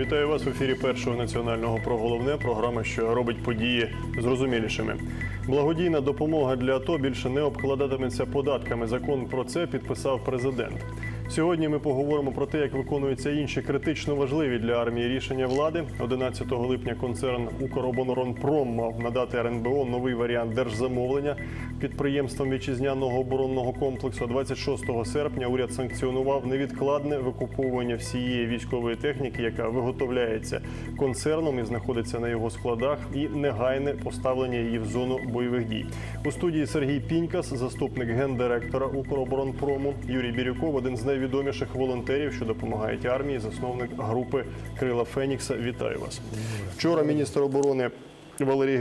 Вітаю вас в ефірі першого національного про головне. Програма, що робить події зрозумілішими. Благодійна допомога для АТО більше не обкладатиметься податками. Закон про це підписав президент. Сьогодні ми поговоримо про те, як виконуються інші критично важливі для армії рішення влади. 11 липня концерн Укроборонпром мав надати РНБО новий варіант держзамовлення підприємствам вітчизняного оборонного комплексу. 26 серпня уряд санкціонував невідкладне викуповування всієї військової техніки, яка виготовляється концерном і знаходиться на його складах, і негайне поставлення її в зону бойових дій. У студії Сергій Пінькас, заступник гендиректора Укроборонпрому, Юрій Бірюков, один з найвідоміших волонтерів, що допомагають армії, засновник групи Крила Фенікса. Вітаю вас. Вчора міністр оборони Валерій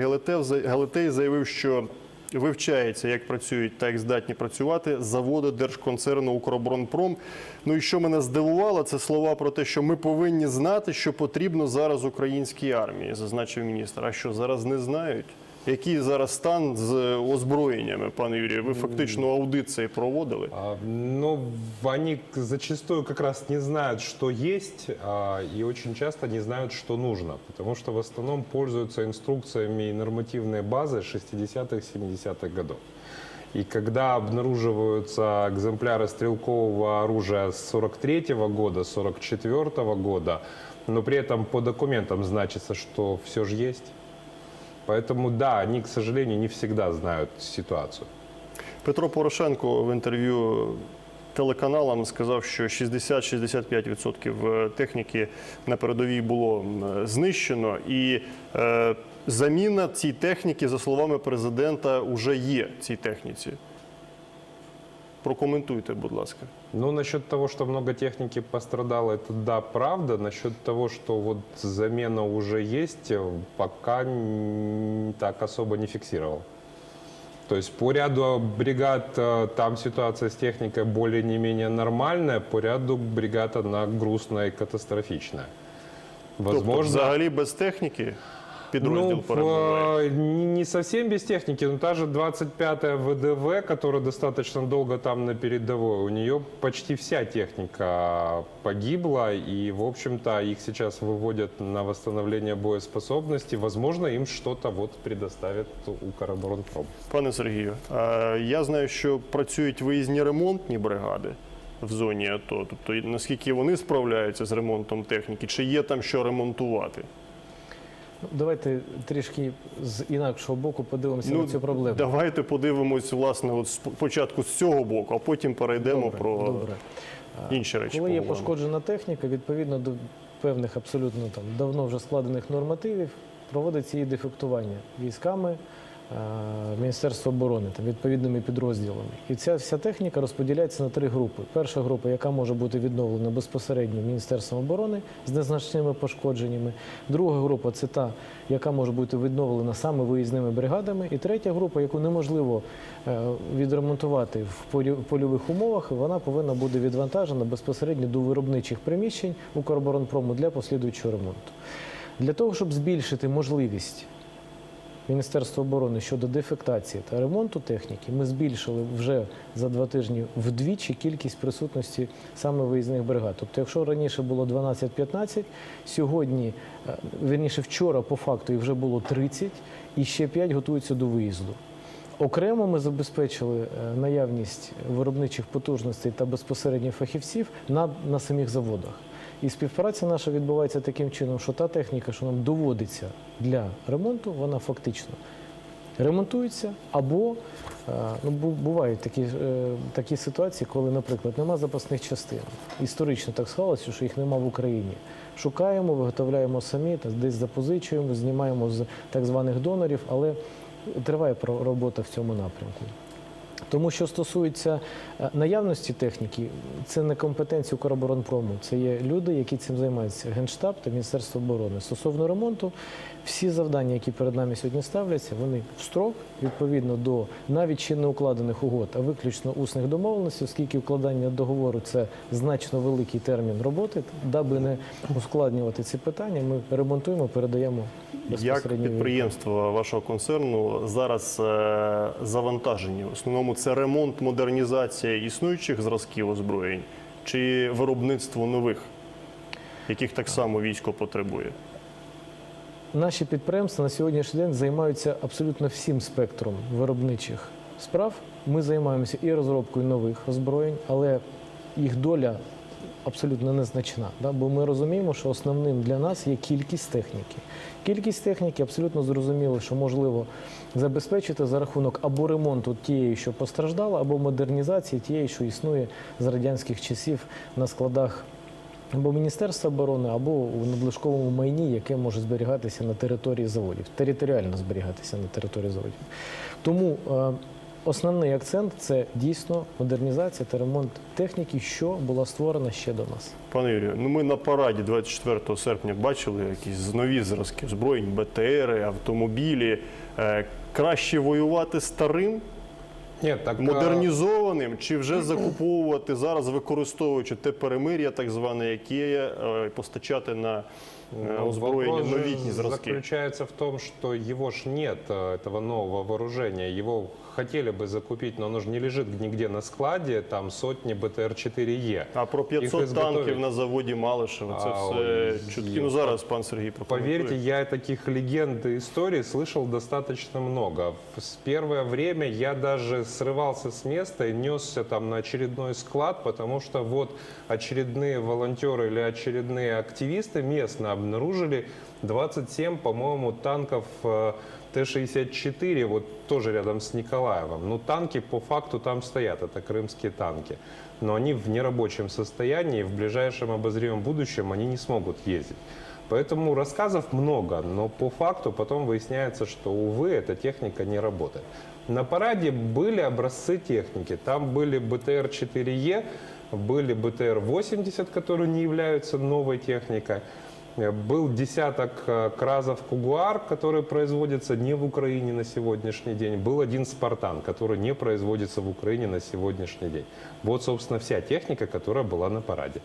Гелетей заявив, що вивчається, як працюють та як здатні працювати заводи держконцерну Укроборонпром. Ну і що мене здивувало, це слова про те, що ми повинні знати, що потрібно зараз українській армії, зазначив міністр. А що зараз не знають? Який зараз стан з озброєннями, пане Юрію? Ви фактично аудит цей проводили? А, Ну, они зачастую как раз не знают, что есть, а, и очень часто не знают, что нужно, потому что в основном пользуются инструкциями и нормативной базы 60-х, 70-х годов. И когда обнаруживаются экземпляры стрелкового оружия с 43 года, 44 года, но при этом по документам значится, что все же есть. Поэтому да, они, к сожалению, не всегда знают ситуацию. Петро Порошенко в інтерв'ю телеканалам сказав, що 60-65% техніки на передовій було знищено, і е, заміна цій техніки, за словами президента, вже є цій техніці. Прокоментуйте, будь ласка. Ну, насчет того, что много техники пострадало, это да, правда. Насчет того, что вот замена уже есть, э, пока н- так особо не фиксировал. То есть по ряду бригад э, там ситуация с техникой более не менее нормальная, по ряду бригад она грустная и катастрофичная. Тобто, Возможно, взагалі без техніки підрозділ ну, перебуває. не не совсем без техники, но та же 25-я ВДВ, которая достаточно долго там на передовой, у нее почти вся техника погибла, и, в общем-то, их сейчас выводят на восстановление боеспособности. Возможно, им что-то вот предоставит Укроборонпром. Пане Сергію, а я знаю, що працюють виїзні ремонтні бригади в зоні АТО. Тобто, наскільки вони справляються з ремонтом техніки, чи є там що ремонтувати? Ну, Давайте трішки з інакшого боку подивимося на цю проблему. Ну, Давайте подивимось, власне, от спочатку з цього боку, а потім перейдемо Добре, про добре. інші речі. Коли є пошкоджена техніка, відповідно до певних абсолютно там давно вже складених нормативів, проводиться її дефектування військами Міністерства оборони там, відповідними підрозділами. І ця вся техніка розподіляється на три групи. Перша група, яка може бути відновлена безпосередньо Міністерством оборони з незначними пошкодженнями. Друга група це та, яка може бути відновлена саме виїзними бригадами. І третя група, яку неможливо е, відремонтувати в польових умовах, вона повинна бути відвантажена безпосередньо до виробничих приміщень Укроборонпрому для послідуючого ремонту. Для того, щоб збільшити можливість Міністерства оборони щодо дефектації та ремонту техніки, ми збільшили вже за два тижні вдвічі кількість присутності саме виїзних бригад. Тобто, якщо раніше було 12-15, сьогодні, е, вірніше вчора по факту їх вже було 30, і ще 5 готуються до виїзду. Окремо ми забезпечили е, наявність виробничих потужностей та безпосередньо фахівців на самих заводах. І співпраця наша відбувається таким чином, що та техніка, що нам доводиться для ремонту, вона фактично ремонтується або е, ну, бувають такі, е, такі ситуації, коли, наприклад, нема запасних частин. Історично так склалося, що їх нема в Україні. Шукаємо, виготовляємо самі, та десь запозичуємо, знімаємо з так званих донорів, але триває робота в цьому напрямку. Тому що стосується е, наявності техніки, це не компетенція Укроборонпрому, це є люди, які цим займаються, Генштаб та Міністерство оборони. Стосовно ремонту, всі завдання, які перед нами сьогодні ставляться, вони в строк, відповідно до навіть ще не укладених угод, а виключно усних домовленостей, оскільки укладання договору це значно великий термін роботи, даби не ускладнювати ці питання, ми ремонтуємо, передаємо Як підприємства вашого концерну зараз е, завантажені? В основному це ремонт, модернізація існуючих зразків озброєнь чи виробництво нових, яких так само військо потребує? Наші підприємства на сьогоднішній день займаються абсолютно всім спектром виробничих справ. Ми займаємося і розробкою нових озброєнь, але їх доля абсолютно незначна. Да? Бо ми розуміємо, що основним для нас є кількість техніки. Кількість техніки абсолютно зрозуміло, що можливо забезпечити за рахунок або ремонту тієї, що постраждала, або модернізації тієї, що існує з радянських часів на складах або Міністерства оборони, або у надлишковому майні, яке може зберігатися на території заводів, територіально зберігатися на території заводів. Тому е, основний акцент це дійсно модернізація та ремонт техніки, що була створена ще до нас. Пане Юрію, ну ми на параді 24 серпня бачили якісь нові зразки озброєнь, БТРи, автомобілі. Е, Краще воювати старим, Нет, так модернізованим, чи вже закуповувати зараз, використовуючи те перемир'я, так зване, яке е, постачати на е, ну, озброєння новітні зразки. заключается в том, что его ж нет, этого нового вооружения. Его хотели бы закупить, но оно же не лежит нигде на складе, там сотни БТР-4Е. А про 500 Їх танків ізготовлять. на заводі Малишева, це А, все ой, чутки. є. Ну зараз пан Сергій прокоментує. Поверьте, я таких легенд и историй слышал достаточно много. С первое время я даже срывался с места и несся там на очередной склад, потому что вот очередные волонтеры или очередные активисты местно обнаружили 27, по-моему, танков э, Т-64, вот тоже рядом с Николаевым. Ну, танки по факту там стоят, это крымские танки. Но они в нерабочем состоянии, в ближайшем обозримом будущем они не смогут ездить. Поэтому рассказов много, но по факту потом выясняется, что, увы, эта техника не работает. На параде были образцы техники. Там были БТР-4Е, были БТР-80, которые не являются новой техникой. Э, Был десяток э, Кразов Кугуар, которые производятся не в Украине на сегодняшний день. Был один Спартан, который не производится в Украине на сегодняшний день. Вот, собственно, вся техника, которая была на параде.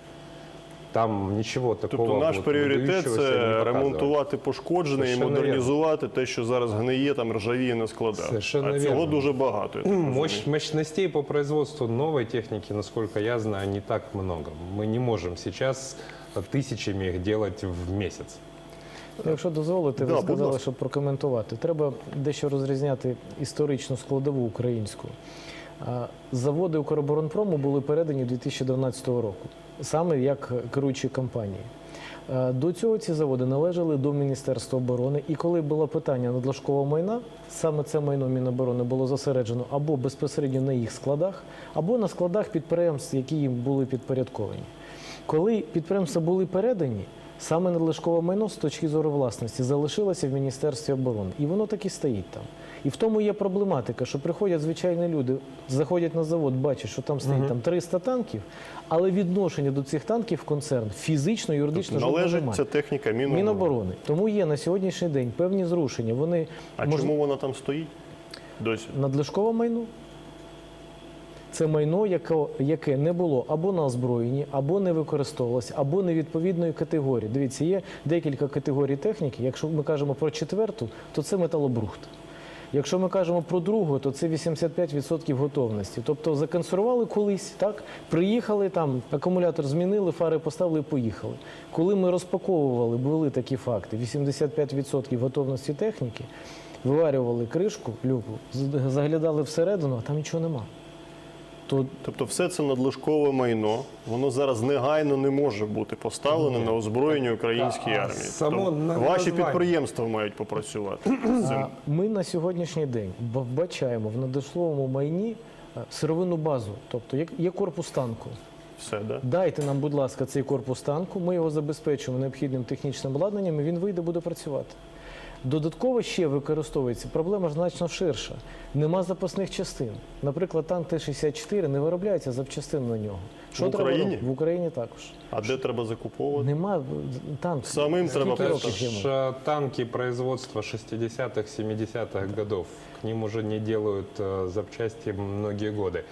Там нічого такого Тобто наш от пріоритет видаючогося не це показували. ремонтувати пошкоджене і Совершенно модернізувати те, що зараз гниє, там ржавіє на складах. Совершенно а цього вірно. дуже багато. Я так Мощ, розумію. мощностей по производству новой техники, насколько я знаю, не так много. Мы не можем сейчас тысячами их делать в месяц. Ну, Якщо дозволите, ви сказали, щоб прокоментувати. Треба дещо розрізняти історичну складову українську. Заводи Укроборонпрому були передані 2012 року, саме як керуючі компанії. До цього ці заводи належали до Міністерства оборони, і коли було питання надлишкового майна, саме це майно Міноборони було зосереджено або безпосередньо на їх складах, або на складах підприємств, які їм були підпорядковані. Коли підприємства були передані, саме надлишкове майно з точки зору власності залишилося в Міністерстві оборони. І воно так і стоїть там. І в тому є проблематика, що приходять звичайні люди, заходять на завод, бачать, що там стоїть там 300 танків, але відношення до цих танків концерн фізично, юридично жодного Належить немає. ця техніка Міноборони. Міноборони. Тому є на сьогоднішній день певні зрушення. Вони А мож- чому вона там стоїть? Досі. надлишкове майно. Це майно, яке, не було або на озброєнні, або не використовувалося, або невідповідної категорії. Дивіться, є декілька категорій техніки. Якщо ми кажемо про четверту, то це металобрухт. Якщо ми кажемо про другу, то це 85% готовності. Тобто законсервували колись, так приїхали там, акумулятор змінили, фари поставили і поїхали. Коли ми розпаковували, були такі факти: 85% готовності техніки, виварювали кришку, люку, заглядали всередину, а там нічого нема. То Тобто все це надлишкове майно, воно зараз негайно не може бути поставлене на озброєння української А армії. само Тобто на- ваші названня. підприємства мають попрацювати з цим. Ми на сьогоднішній день вбачаємо в надошловому майні сировинну базу. Тобто є, є корпус танку. Все, да? Дайте нам, будь ласка, цей корпус танку, ми його забезпечимо необхідним технічним обладнанням, і він вийде, буде працювати. Додатково ще використовується проблема ж значно ширша. Нема запасних частин. Наприклад, танк Т-64 не виробляється запчастин на нього. В Україні? робити? В Україні також. А де треба закуповувати? Нема танк. Самим Скільки треба років просто йому? Ж, э, танки производства 60-х, 70-х годов. К ним уже не делают э, запчасти многие годы.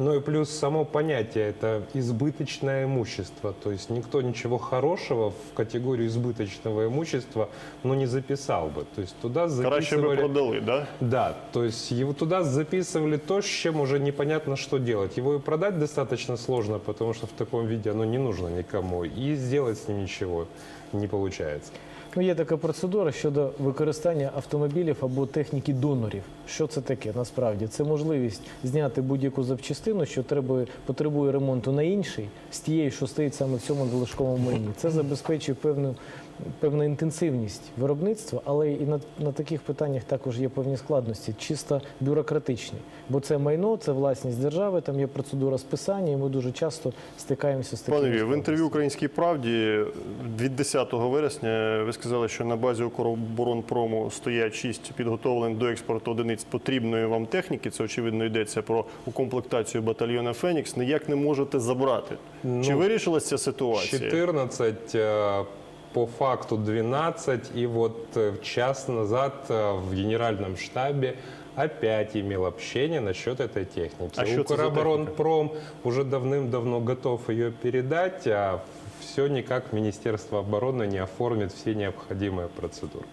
Ну и плюс само понятие это избыточное имущество. То есть никто ничего хорошего в категорию избыточного имущества ну, не записал бы. То есть туда Краще би записывали... продали, да? Да, то есть его туда записывали то, с чем уже непонятно, что делать. Его и продать достаточно сложно, потому что в таком виде оно не нужно никому. И сделать с ним ничего не получается. Ну, є така процедура щодо використання автомобілів або техніки донорів. Що це таке насправді? Це можливість зняти будь-яку запчастину, що треба, потребує ремонту на інший, з тією, що стоїть саме в цьому залишковому майні. Це забезпечує певну, певну інтенсивність виробництва, але і на, на таких питаннях також є певні складності, чисто бюрократичні. Бо це майно, це власність держави, там є процедура списання, і ми дуже часто стикаємося з такими Пане в інтерв'ю Українській правді від 10 вересня ви сказали, що на базі Укроборонпрому стоять шість підготовлених до експорту одиниць потрібної вам техніки. Це очевидно йдеться про укомплектацію батальйона Фенікс. Ніяк не можете забрати. Чи Ну, вирішилася ця ситуація? 14, э, по факту 12, и вот э, в час назад э, в генеральном штабе опять имел общение насчет этой техники. А что это за Укроборонпром уже давным-давно готов ее передать, а все никак Министерство обороны не оформит все необходимые процедуры.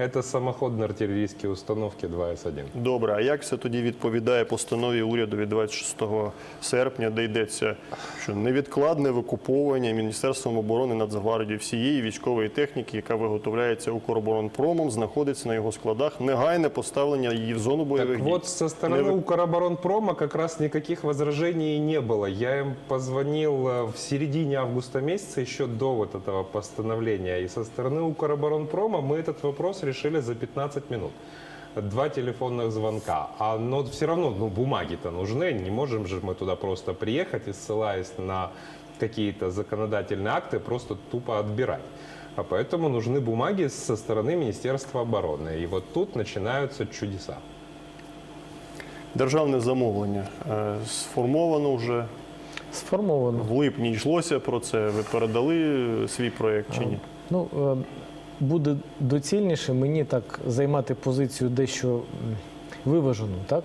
Это самоходно-артиллерийские установки 2С1. Добре, а як це тоді відповідає постанові уряду від 26 серпня, де йдеться, що невідкладне викуповування Міністерством оборони Нацгвардії всієї військової техніки, яка виготовляється Укроборонпромом, знаходиться на його складах, негайне поставлення її в зону бойових Так дій. вот, со стороны Не вы- Укроборонпрома как раз никаких возражений не было. Я им позвонил э, в середине августа месяца, еще до вот этого постановления. И со стороны Укроборонпрома мы этот вопрос решили за 15 минут. Два телефонных звонка. А, но все равно ну, бумаги-то нужны. Не можем же мы туда просто приехать и ссылаясь на какие-то законодательные акты, просто тупо отбирать. А поэтому нужны бумаги со стороны Министерства обороны. И вот тут начинаются чудеса. Державне замовлення е, сформовано вже Сформовано. в липні йшлося про це. Ви передали свій проєкт чи ні? Ну, е, буде доцільніше мені так займати позицію дещо виважену. Так?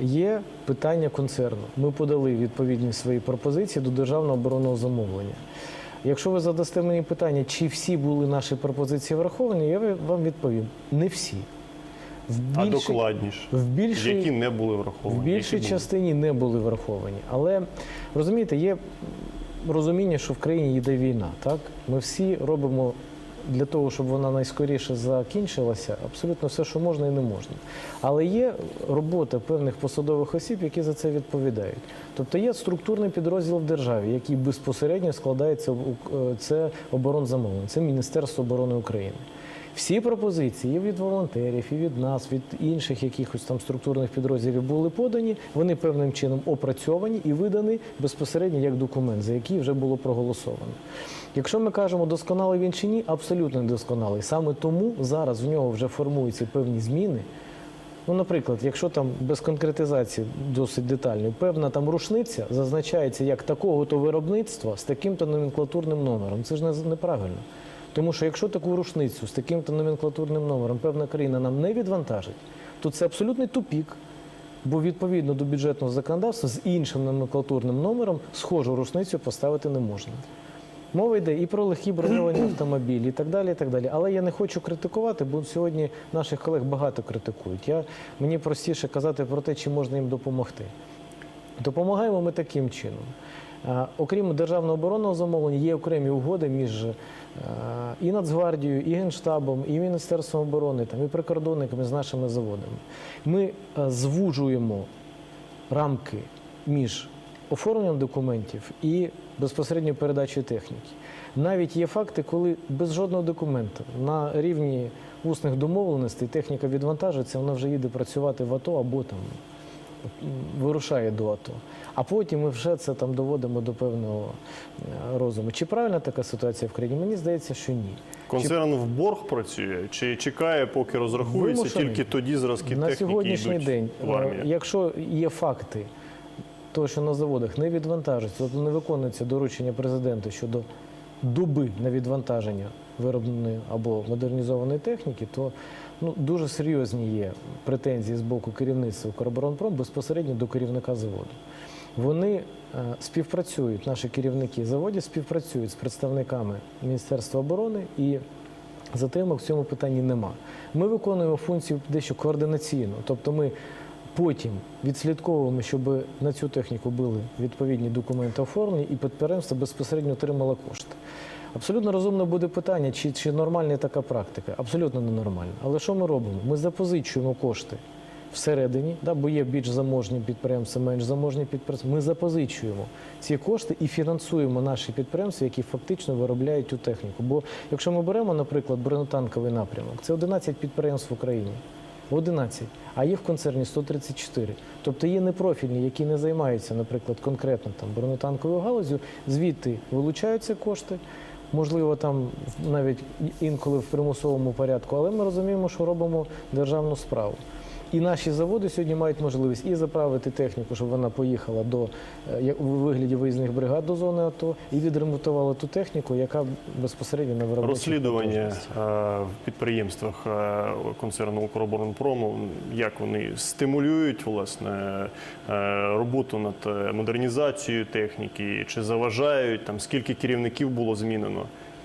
Є питання концерну. Ми подали відповідні свої пропозиції до державного оборонного замовлення. Якщо ви задасте мені питання, чи всі були наші пропозиції враховані, я вам відповім: не всі. В А докладніше, в більшій, які не були враховані? в більшій частині не були враховані. Але розумієте, є розуміння, що в країні йде війна. Так? Ми всі робимо для того, щоб вона найскоріше закінчилася, абсолютно все, що можна і не можна. Але є робота певних посадових осіб, які за це відповідають. Тобто є структурний підрозділ в державі, який безпосередньо складається е, це оборонзамовлення, це Міністерство оборони України. Всі пропозиції і від волонтерів, і від нас, від інших якихось там структурних підрозділів були подані. Вони певним чином опрацьовані і видані безпосередньо як документ, за який вже було проголосовано. Якщо ми кажемо, досконалий він чи ні, абсолютно недосконалий. Саме тому зараз в нього вже формуються певні зміни. Ну, наприклад, якщо там без конкретизації досить детальної, певна там рушниця зазначається як такого-то виробництва з таким-то номенклатурним номером. Це ж не- неправильно. Тому що якщо таку рушницю з таким-то номенклатурним номером певна країна нам не відвантажить, то це абсолютний тупік. Бо відповідно до бюджетного законодавства з іншим номенклатурним номером схожу рушницю поставити не можна. Мова йде і про легкі броньовані автомобілі, і так далі. і так далі. Але я не хочу критикувати, бо сьогодні наших колег багато критикують. Я, мені простіше казати про те, чи можна їм допомогти. Допомагаємо ми таким чином. Е, Окрім державного оборонного замовлення, є окремі угоди між е, і Нацгвардією, і Генштабом, і Міністерством оборони, і прикордонниками з нашими заводами. Ми е, звужуємо рамки між оформленням документів і безпосередньо передачею техніки. Навіть є факти, коли без жодного документу на рівні усних домовленостей техніка відвантажується, вона вже їде працювати в АТО або там вирушає до АТО. А потім ми вже це там доводимо до певного е, розуму. Чи правильна така ситуація в країні? Мені здається, що ні. Концерн в борг працює чи чекає, поки розрахується, Вимушений. тільки тоді зразки на техніки сьогоднішній йдуть день, в армію? е, якщо є факти, того, що на заводах не відвантажується, тобто не виконується доручення президента щодо доби на відвантаження виробленої або модернізованої техніки, то ну, дуже серйозні є претензії з боку керівництва «Укроборонпром» безпосередньо до керівника заводу. Вони е, співпрацюють, наші керівники заводів співпрацюють з представниками Міністерства оборони і затримок в цьому питанні нема. Ми виконуємо функцію дещо координаційну, тобто ми потім відслідковуємо, щоб на цю техніку були відповідні документи оформлені, і підприємство безпосередньо отримало кошти. Абсолютно розумне буде питання, чи, чи нормальна така практика. Абсолютно ненормальна. Але що ми робимо? Ми запозичуємо кошти всередині, да, бо є більш заможні підприємства, менш заможні підприємства. Ми запозичуємо ці кошти і фінансуємо наші підприємства, які фактично виробляють цю техніку. Бо якщо ми беремо, наприклад, бронетанковий напрямок, це 11 підприємств в Україні. 11, а їх в концерні 134. Тобто є непрофільні, які не займаються, наприклад, конкретно там бронетанковою галузю, звідти вилучаються кошти. Можливо, там навіть інколи в примусовому порядку, але ми розуміємо, що робимо державну справу. І наші заводи сьогодні мають можливість і заправити техніку, щоб вона поїхала до е, у вигляді виїзних бригад до зони АТО, і відремонтувала ту техніку, яка безпосередньо на виробництві. Розслідування е, в підприємствах е, концерну «Укроборонпрому», як вони стимулюють власне роботу над модернізацією техніки, чи заважають там скільки керівників було змінено,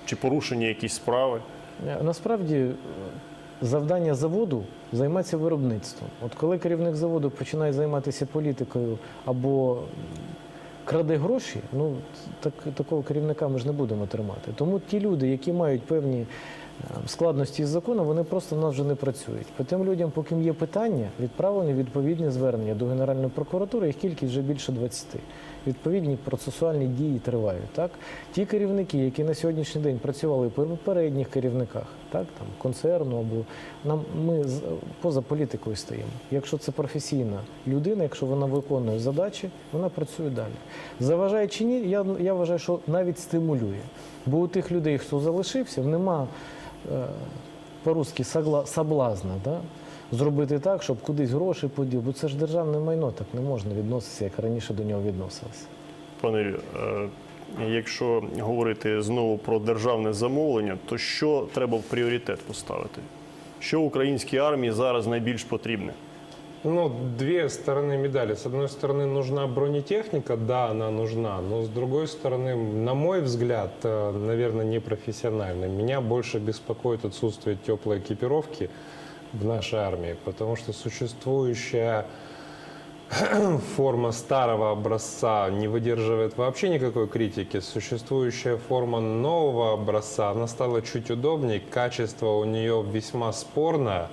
чи порушені якісь справи? Е, Насправді е, завдання заводу займатися виробництвом. От коли керівник заводу починає займатися політикою або краде гроші, ну так, такого керівника ми ж не будемо тримати. Тому ті люди, які мають певні е, складності з законом, вони просто в нас вже не працюють. По тим людям, поки є питання, відправлені відповідні звернення до Генеральної прокуратури, їх кількість вже більше 20. Відповідні процесуальні дії тривають. Так? Ті керівники, які на сьогоднішній день працювали при попередніх керівниках, так, там, концерну або нам ми поза політикою стоїмо. Якщо це професійна людина, якщо вона виконує задачі, вона працює далі. Заважає чи ні, я, я вважаю, що навіть стимулює. Бо у тих людей, хто залишився, нема е, по-русски соблазна. Да? Зробити так, щоб кудись гроші поділ, бо це ж державне майно, так не можна відноситися, як раніше до нього відносилися. Пане Іллю, е, якщо говорити знову про державне замовлення, то що треба в пріоритет поставити? Що українській армії зараз найбільш потрібне? Ну, две стороны медали. С одной стороны, нужна бронетехника, да, она нужна, но с другой стороны, на мой взгляд, э, наверное, непрофессионально. Меня больше беспокоит отсутствие теплой экипировки в нашей армии, потому что существующая форма старого образца не выдерживает вообще никакой критики. Существующая форма нового образца, она стала чуть удобнее, качество у нее весьма спорное.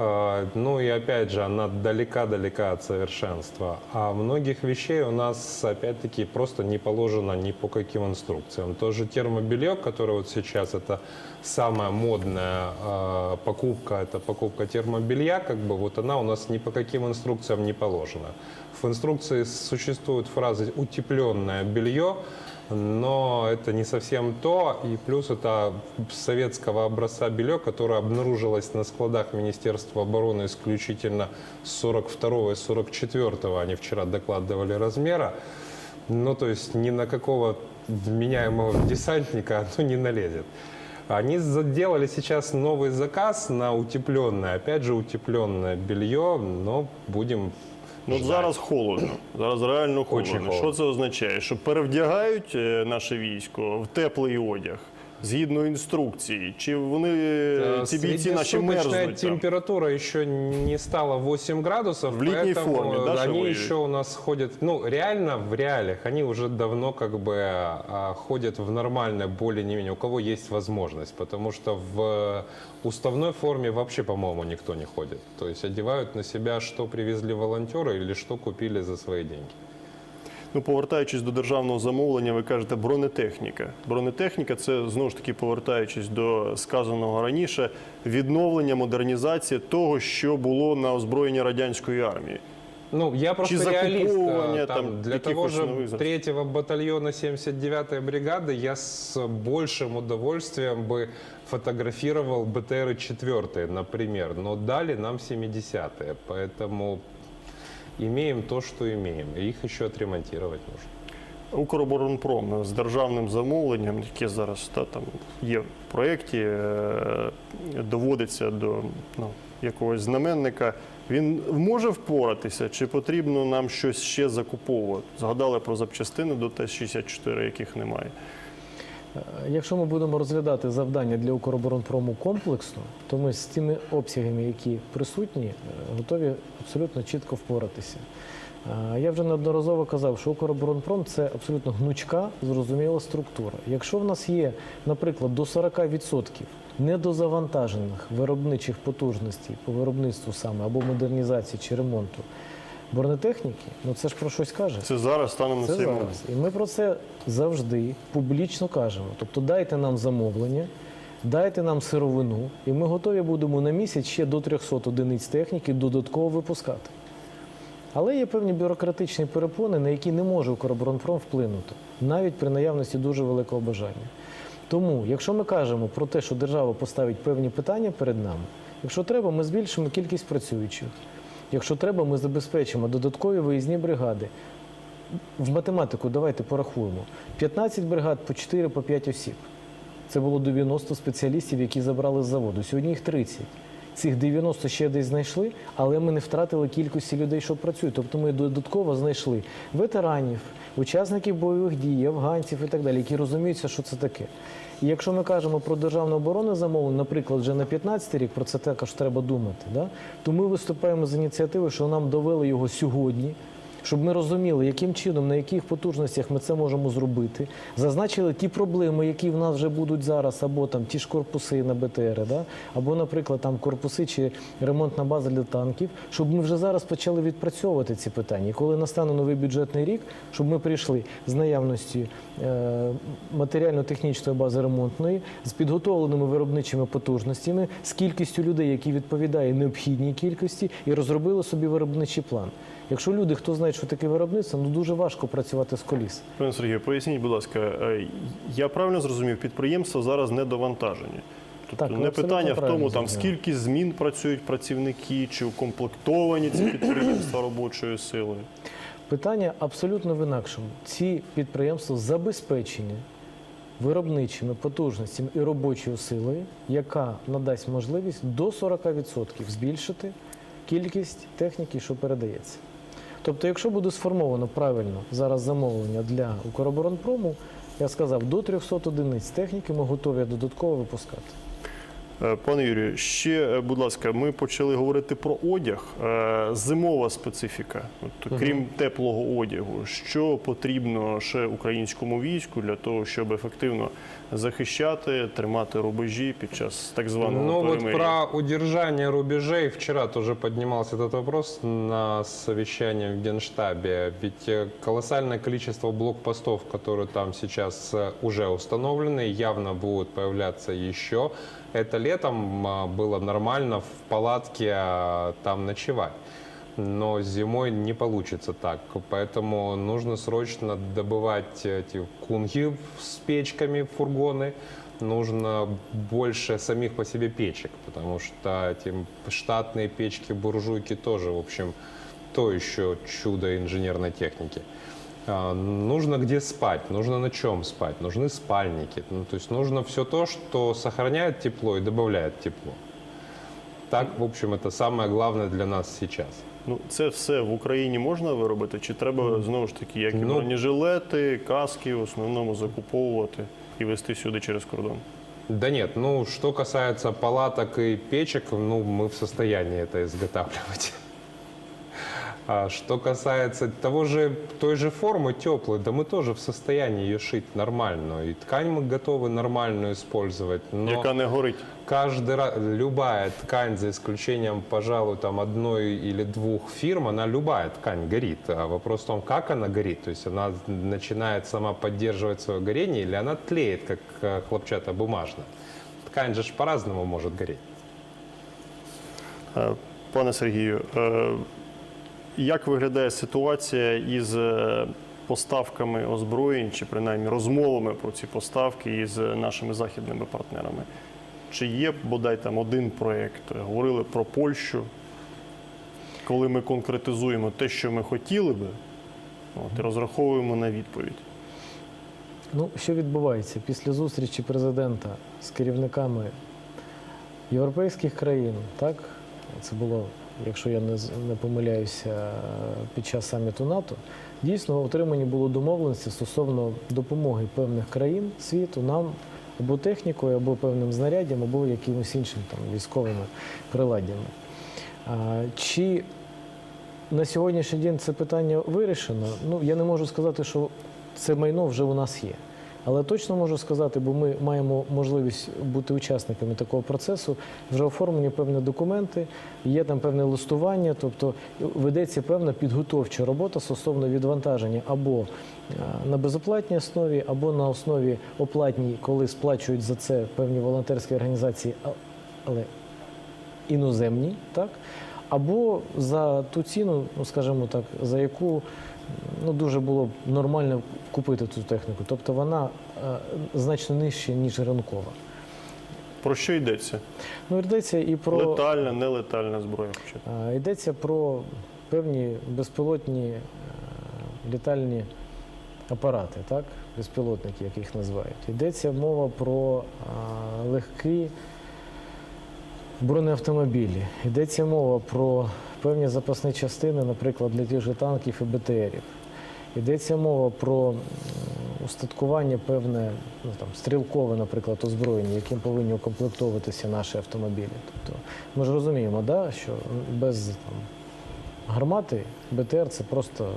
Э, Ну и опять же, она далека-далека от совершенства. А многих вещей у нас, опять-таки, просто не положено ни по каким инструкциям. То же термобелье, которое вот сейчас это самая модная э, покупка, это покупка термобелья, как бы вот она у нас ни по каким инструкциям не положена. В инструкции существуют фразы «утепленное белье», но это не совсем то. И плюс это советского образца белье, которое обнаружилось на складах Министерства обороны исключительно с 42 и 44 они вчера докладывали размера. Ну, то есть ни на какого вменяемого десантника оно не налезет. Они сделали сейчас новый заказ на утепленное, опять же утепленное белье, но будем Ну, от зараз холодно. Зараз реально холодно. холодно. Що це означає? Що перевдягають е, наше військо в теплий одяг згідно інструкції? Чи вони е, ці бійці наші Среднесуточная мерзнуть? там? температура еще не стала 8 градусов. В летней поэтому форме, да, что Они воюют? еще у нас ходят, ну, реально в реалиях, они уже давно как бы а, ходят в нормальной, более не менее, у кого есть возможность, потому что в уставной форме вообще, по-моему, никто не ходит. То есть одевают на себя, что привезли волонтеры или что купили за свои деньги. Ну, повертаючись до державного замовлення, ви кажете бронетехніка. Бронетехніка це знову ж таки повертаючись до сказаного раніше, відновлення, модернізація того, що було на озброєнні радянської армії. Ну, я просто Чи реалист. закуповывание а, там Там, для каких того уж же новых за- третьего батальона 79-й бригады я с большим удовольствием бы фотографировал БТР 4, например. Но дали нам 70-е, поэтому имеем то, что имеем. И их еще отремонтировать нужно. Укроборонпром з державним замовленням, яке зараз та, там, є в проєкті, е, доводиться до ну, якогось знаменника. Він може впоратися, чи потрібно нам щось ще закуповувати? Згадали про запчастини до Т-64, яких немає. Е, Якщо ми будемо розглядати завдання для Укроборонпрому комплексно, то ми з тими обсягами, які присутні, е, готові абсолютно чітко впоратися. Е, Я вже неодноразово казав, що Укроборонпром це абсолютно гнучка, зрозуміла структура. Якщо в нас є, наприклад, до 40% недозавантажених виробничих потужностей по виробництву саме або модернізації чи ремонту бронетехніки, ну це ж про щось каже. Це зараз станом на Це цей момент. І ми про це завжди публічно кажемо. Тобто дайте нам замовлення, дайте нам сировину, і ми готові будемо на місяць ще до 300 одиниць техніки додатково випускати. Але є певні бюрократичні перепони, на які не може Укроборонпром вплинути, навіть при наявності дуже великого бажання. Тому, якщо ми кажемо про те, що держава поставить певні питання перед нами, якщо треба, ми збільшимо кількість працюючих. Якщо треба, ми забезпечимо додаткові виїзні бригади. В математику давайте порахуємо. 15 бригад по 4 по 5 осіб. Це було 90 спеціалістів, які забрали з заводу. Сьогодні їх 30. Цих 90 ще десь знайшли, але ми не втратили кількості людей, що працюють. Тобто ми додатково знайшли ветеранів, учасників бойових дій, афганців і так далі, які розуміються, що це таке. І якщо ми кажемо про державну оборону замовлення, наприклад, вже на 15 рік, про це також треба думати, да? то ми виступаємо з ініціативою, що нам довели його сьогодні, щоб ми розуміли, яким чином, на яких потужностях ми це можемо зробити, зазначили ті проблеми, які в нас вже будуть зараз, або там ті ж корпуси на БТР, да? або, наприклад, там корпуси чи ремонтна база для танків, щоб ми вже зараз почали відпрацьовувати ці питання. І коли настане новий бюджетний рік, щоб ми прийшли з наявності е, матеріально-технічної бази ремонтної, з підготовленими виробничими потужностями, з кількістю людей, які відповідає необхідній кількості, і розробили собі виробничий план. Якщо люди, хто знає, що таке виробництво, ну дуже важко працювати з коліс. Пане Сергію, поясніть, будь ласка, е, я правильно зрозумів, підприємства зараз не довантажені. Тобто Так, не питання в тому, там скільки змін працюють працівники, чи укомплектовані ці підприємства робочою силою. Питання абсолютно в інакшому. Ці підприємства забезпечені виробничими потужностями і робочою силою, яка надасть можливість до 40% збільшити кількість техніки, що передається. Тобто, якщо буде сформовано правильно зараз замовлення для Укроборонпрому, я сказав, до 300 одиниць техніки ми готові додатково випускати. Е, Пане Юрію, ще, е, будь ласка, ми почали говорити про одяг. Е, Зимова специфіка. От, крім теплого одягу, що потрібно ще українському війську для того, щоб ефективно захищати, тримати рубежі під час так званого Ну вот перемир'я? про удержание рубежей вчера тоже поднимался этот вопрос на совещании в Генштабе. Ведь э, колоссальное количество блокпостов, которые там сейчас э, уже установлены, явно будут появляться еще. Это летом а, было нормально в палатке а, там ночевать. Но зимой не получится так. Поэтому нужно срочно добывать эти кунги с печками, фургоны. Нужно больше самих по себе печек, потому что эти штатные печки, буржуйки тоже, в общем, то еще чудо инженерной техники. А, Нужно где спать, нужно на чем спать, нужны спальники. Ну, то есть нужно все то, что сохраняет тепло и добавляет тепло. Так, в общем, это самое главное для нас сейчас. Ну, це все в Україні можна виробити? Чи треба знову ж таки, як і Ну- бронежилети, каски в основному закуповувати і вести сюди через кордон? Да нет, ну, что касается палаток и печек, ну, мы в состоянии это изготавливать. А что касается того же, той же формы теплой, да мы тоже в состоянии ее шить нормально. И ткань мы готовы нормальную использовать. Но Яка не горить? каждый раз, любая ткань, за исключением, пожалуй, там одной или двух фирм, она любая ткань горит. А вопрос в том, как она горит. То есть она начинает сама поддерживать свое горение или она тлеет, как э, хлопчатобумажная. Ткань же по-разному может гореть. Е, Пане Сергію, е, як виглядає ситуація із е, поставками озброєнь, чи принаймні розмовами про ці поставки із нашими західними партнерами? Чи є бодай там один проєкт? Говорили про Польщу, коли ми конкретизуємо те, що ми хотіли би, от, і розраховуємо на відповідь. Ну, що відбувається після зустрічі президента з керівниками європейських країн, так? Це було, якщо я не, не помиляюся, під час саміту НАТО. Дійсно, отримані було домовленості стосовно допомоги певних країн світу нам або технікою, або певним знаряддям, або якимось іншим там військовими приладдями. Чи на сьогоднішній день це питання вирішено? Ну, я не можу сказати, що це майно вже у нас є. Але точно можу сказати, бо ми маємо можливість бути учасниками такого процесу, вже оформлені певні документи, є там певне листування, тобто ведеться певна підготовча робота стосовно відвантаження або е, на безоплатній основі, або на основі оплатній, коли сплачують за це певні волонтерські організації, але іноземні, так? або за ту ціну, ну скажімо так, за яку ну, дуже було б нормально купити цю техніку. Тобто вона е, значно нижча, ніж ринкова. Про що йдеться? Ну, йдеться і про Летальна, нелетальна зброя. е, йдеться про певні безпілотні е, літальні апарати, так? безпілотники, як їх називають. Йдеться мова про е, легкі бронеавтомобілі. Йдеться мова про певні запасні частини, наприклад, для тих же танків і БТРів. Йдеться мова про устаткування певне, ну там стрілкове, наприклад, озброєння, яким повинні укомплектовуватися наші автомобілі. Тобто ми ж розуміємо, да, що без там, гармати БТР це просто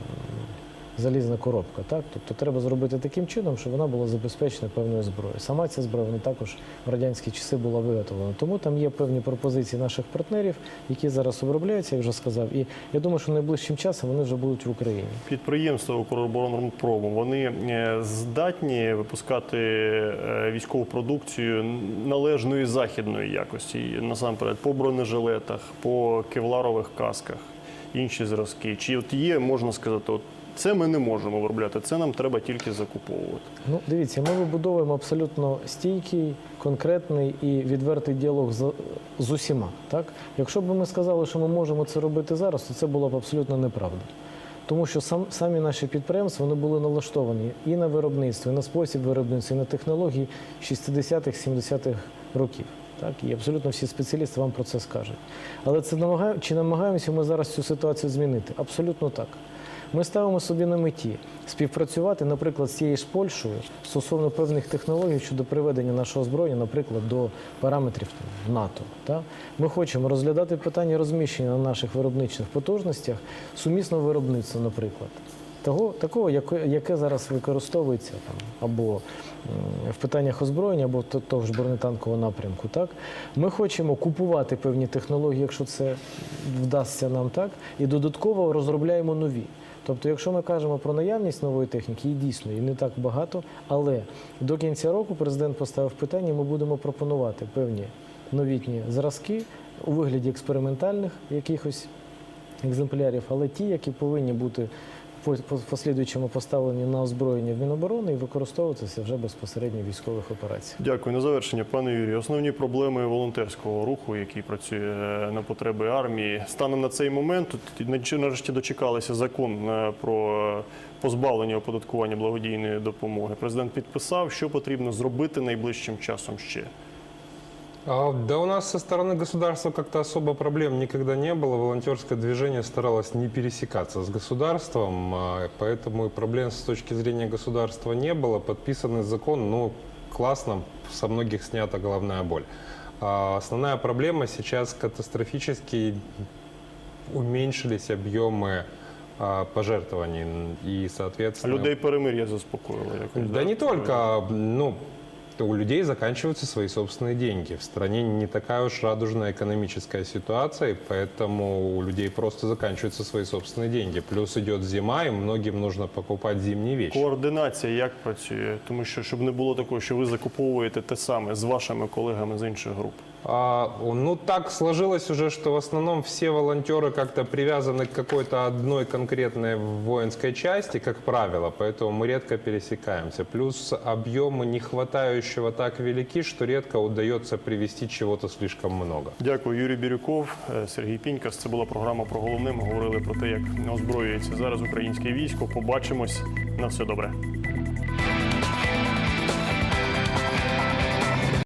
залізна коробка. Так? Тобто треба зробити таким чином, щоб вона була забезпечена певною зброєю. Сама ця зброя вона також в радянські часи була виготовлена. Тому там є певні пропозиції наших партнерів, які зараз обробляються, як вже сказав. І я думаю, що найближчим часом вони вже будуть в Україні. Підприємства Укроборонпрому, вони е, здатні випускати е, військову продукцію належної західної якості, насамперед по бронежилетах, по кевларових касках, інші зразки. Чи от є, можна сказати, от це ми не можемо виробляти, це нам треба тільки закуповувати. Ну, дивіться, ми вибудовуємо абсолютно стійкий, конкретний і відвертий діалог з, з усіма. Так? Якщо б ми сказали, що ми можемо це робити зараз, то це була б абсолютно неправда. Тому що сам, самі наші підприємства вони були налаштовані і на виробництво, і на спосіб виробництва, і на технології 60-х, 70-х років. Так, і абсолютно всі спеціалісти вам про це скажуть. Але це намагає, чи намагаємося ми зараз цю ситуацію змінити? Абсолютно так. Ми ставимо собі на меті співпрацювати, наприклад, з цією ж Польщею стосовно певних технологій щодо приведення нашого озброєння, наприклад, до параметрів НАТО. Та? Ми хочемо розглядати питання розміщення на наших виробничих потужностях сумісного виробництва, наприклад. Того, такого, яке, зараз використовується там, або в питаннях озброєння, або то- того ж бронетанкового напрямку. Так? Ми хочемо купувати певні технології, якщо це вдасться нам так, і додатково розробляємо нові. Тобто, якщо ми кажемо про наявність нової техніки, її дійсно і не так багато, але до кінця року президент поставив питання, ми будемо пропонувати певні новітні зразки у вигляді експериментальних якихось екземплярів, але ті, які повинні бути послідуючому поставлені на озброєння в Міноборони і використовуватися вже безпосередньо в військових операціях. Дякую. На завершення, пане Юрію. Основні проблеми волонтерського руху, який працює е, на потреби армії, станом на цей момент нарешті дочекалися закон е, про позбавлення оподаткування благодійної допомоги. Президент підписав, що потрібно зробити найближчим часом ще. А, Да у нас со стороны государства как-то особо проблем никогда не было. Волонтерское движение старалось не пересекаться с государством, а, поэтому и проблем с точки зрения государства не было. Подписанный закон, ну, классно, со многих снята головная боль. А Основная проблема сейчас катастрофически уменьшились объемы а, пожертвований и, соответственно... людей перемир'я заспокоїло якось. Да не только, ну, у людей заканчиваются свои собственные деньги. В стране не такая уж радужная экономическая ситуация, и поэтому у людей просто заканчиваются свои собственные деньги. Плюс идет зима, и многим нужно покупать зимние вещи. Координація як працює? Тому що щоб не було такого, що ви закуповуєте те саме з вашими колегами з інших груп. А, ну, так сложилось уже, что в основном все волонтеры как-то привязаны к какой-то одной конкретной воинской части, как правило, поэтому мы редко пересекаемся. Плюс объемы не хватающего так велики, что редко удается привести чего-то слишком много. Дякую, Юрій Бірюков, е, Сергій Пінькас. Це була програма про головне. Ми говорили про те, як озброюється зараз українське військо. Побачимось на все добре.